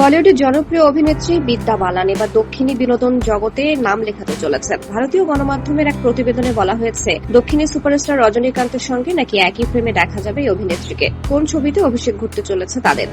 বলিউডের জনপ্রিয় অভিনেত্রী বিদ্যা বালান এবার দক্ষিণী বিনোদন জগতে নাম লেখাতে চলেছেন। ভারতীয় গণমাধ্যমের এক প্রতিবেদনে বলা হয়েছে, দক্ষিণী সুপারস্টার রজনীকান্তের সঙ্গে নাকি একই ফ্রেমে দেখা যাবে এই অভিনেত্রীকে। কোন ছবিতে অভিষেক ঘুরতে চলেছে তাদের?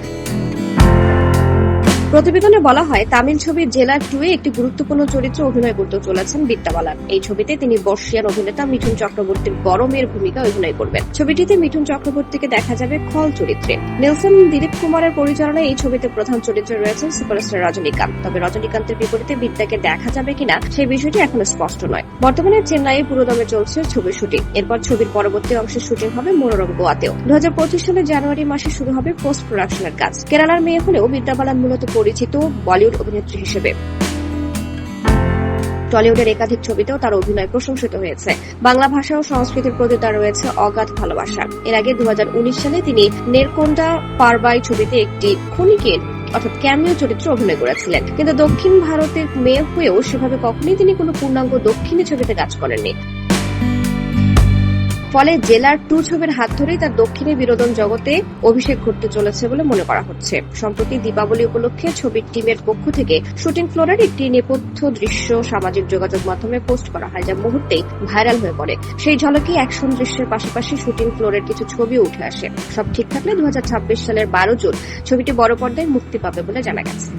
প্রতিবেদনে বলা হয়, তামিল ছবির জেলার টুয়ে একটি গুরুত্বপূর্ণ চরিত্রে অভিনয় করতে চলেছেন বিদ্যা বালান। এই ছবিতে তিনি বর্ষিয়ান অভিনেতা মিঠুন চক্রবর্তীর মেয়ের ভূমিকা অভিনয় করবেন। ছবিটিতে মিঠুন চক্রবর্তীকে দেখা যাবে খল চরিত্রে। নেলসন দিলীপ কুমারের পরিচালনায় এই ছবিতে প্রধান চরিত্রে রয়েছেন সুপারস্টার রজনীকান্ত। তবে রজনীকান্তের বিপরীতে বিদ্যাকে দেখা যাবে কিনা, সেই বিষয়টি এখনও স্পষ্ট নয়। বর্তমানে চেন্নাইয়ে পুরোদমে চলছে ছবির শুটিং। এরপর ছবির পরবর্তী অংশের শুটিং হবে মনোরম গোয়াতেও। দু হাজার পঁচিশ সালের জানুয়ারি মাসে শুরু হবে পোস্ট প্রোডাকশনের কাজ। কেরালার মেয়ে হলেও বিদ্যা বালান মূলত পরিচিত বলিউড অভিনেত্রী হিসেবে। টলিউডের একাধিক ছবিতেও তার অভিনয় প্রশংসিত হয়েছে। বাংলা ভাষা ও সংস্কৃতির প্রতি তার রয়েছে অগাধ ভালোবাসা। এর আগে দু হাজার উনিশ সালে তিনি নেরকোন্ডা পারবাই ছবিতে একটি ক্ষণিকের অর্থাৎ ক্যামিও চরিত্রে অভিনয় করেছিলেন। কিন্তু দক্ষিণ ভারতের মেয়ে হয়েও সেভাবে কখনোই তিনি কোনো পূর্ণাঙ্গ দক্ষিণী ছবিতে কাজ করেননি। ফলে জেলার টু ছবির হাত ধরেই তার দক্ষিণে বিনোদন জগতে অভিষেক ঘটতে চলেছে বলে মনে করা হচ্ছে। সম্প্রতি দীপাবলি উপলক্ষে ছবির টিমের পক্ষ থেকে শুটিং ফ্লোরের একটি নেপথ্য দৃশ্য সামাজিক যোগাযোগ মাধ্যমে পোস্ট করা হয়, যা মুহূর্তেই ভাইরাল হয়ে পড়ে। সেই ঝলকে অ্যাকশন দৃশ্যের পাশাপাশি শুটিং ফ্লোরের কিছু ছবিও উঠে আসে। সব ঠিক থাকলে দু হাজার ছাব্বিশ সালের বারো জুন ছবিটি বড় পর্দায় মুক্তি পাবে বলে জানা গেছে।